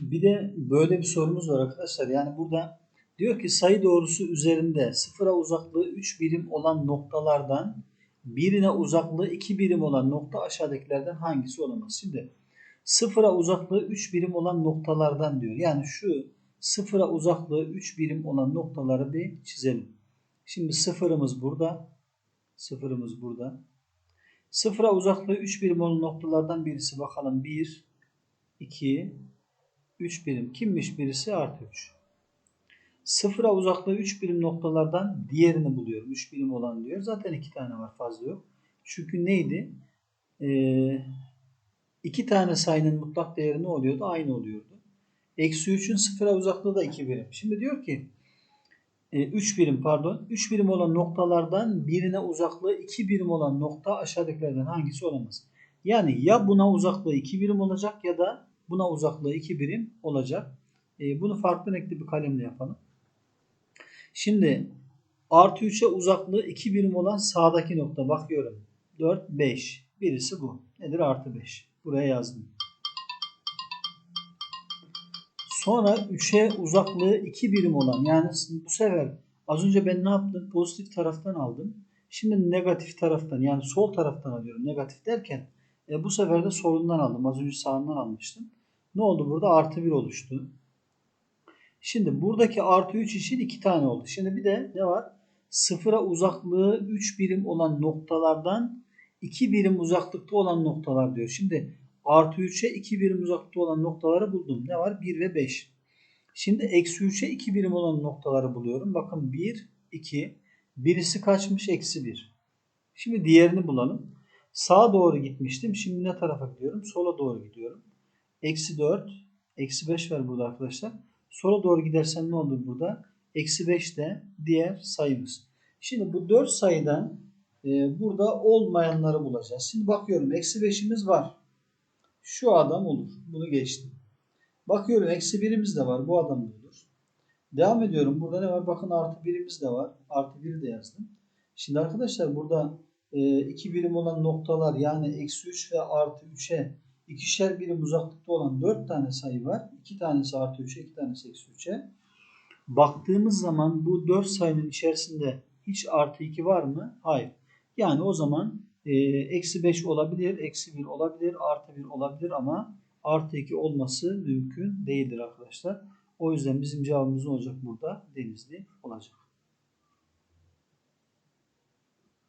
Bir de böyle bir sorumuz var arkadaşlar. Yani burada diyor ki sayı doğrusu üzerinde sıfıra uzaklığı 3 birim olan noktalardan birine uzaklığı 2 birim olan nokta aşağıdakilerden hangisi olamaz? Şimdi sıfıra uzaklığı 3 birim olan noktalardan diyor. Yani şu sıfıra uzaklığı 3 birim olan noktaları bir çizelim. Şimdi sıfırımız burada. Sıfırımız burada. Sıfıra uzaklığı 3 birim olan noktalardan birisi bakalım. 1, 2, 3 birim. Kimmiş birisi? Artı 3. Sıfıra uzaklığı 3 birim noktalardan diğerini buluyorum. 3 birim olan diyor. Zaten 2 tane var fazla yok. Çünkü neydi? Ee, 2 tane sayının mutlak değeri ne oluyordu? Aynı oluyordu. Eksi 3'ün sıfıra uzaklığı da 2 birim. Şimdi diyor ki 3 birim pardon. 3 birim olan noktalardan birine uzaklığı 2 birim olan nokta aşağıdakilerden hangisi olamaz? Yani ya buna uzaklığı 2 birim olacak ya da buna uzaklığı 2 birim olacak. E, bunu farklı renkli bir kalemle yapalım. Şimdi artı 3'e uzaklığı 2 birim olan sağdaki nokta bakıyorum. 4, 5. Birisi bu. Nedir? Artı 5. Buraya yazdım. Sonra 3'e uzaklığı 2 birim olan yani bu sefer az önce ben ne yaptım? Pozitif taraftan aldım. Şimdi negatif taraftan yani sol taraftan alıyorum. Negatif derken e, bu sefer de solundan aldım. Az önce sağından almıştım. Ne oldu burada? Artı 1 oluştu. Şimdi buradaki artı 3 için 2 tane oldu. Şimdi bir de ne var? Sıfıra uzaklığı 3 birim olan noktalardan 2 birim uzaklıkta olan noktalar diyor. Şimdi artı 3'e 2 birim uzaklıkta olan noktaları buldum. Ne var? 1 ve 5. Şimdi eksi 3'e 2 birim olan noktaları buluyorum. Bakın 1, 2. Birisi kaçmış? Eksi 1. Şimdi diğerini bulalım. Sağa doğru gitmiştim. Şimdi ne tarafa gidiyorum? Sola doğru gidiyorum. Eksi 4. Eksi 5 var burada arkadaşlar. Sola doğru gidersen ne olur burada? Eksi 5 de diğer sayımız. Şimdi bu 4 sayıdan e, burada olmayanları bulacağız. Şimdi bakıyorum. Eksi 5'imiz var. Şu adam olur. Bunu geçtim. Bakıyorum eksi 1'imiz de var. Bu adam da olur. Devam ediyorum. Burada ne var? Bakın artı 1'imiz de var. Artı 1'i de yazdım. Şimdi arkadaşlar burada e, iki birim olan noktalar yani eksi 3 ve artı 3'e ikişer birim uzaklıkta olan 4 tane sayı var. 2 tanesi artı 3'e, 2 tanesi eksi 3'e. Baktığımız zaman bu 4 sayının içerisinde hiç artı 2 var mı? Hayır. Yani o zaman e, eksi 5 olabilir, eksi 1 olabilir, artı 1 olabilir ama artı 2 olması mümkün değildir arkadaşlar. O yüzden bizim cevabımız olacak burada? Denizli olacak.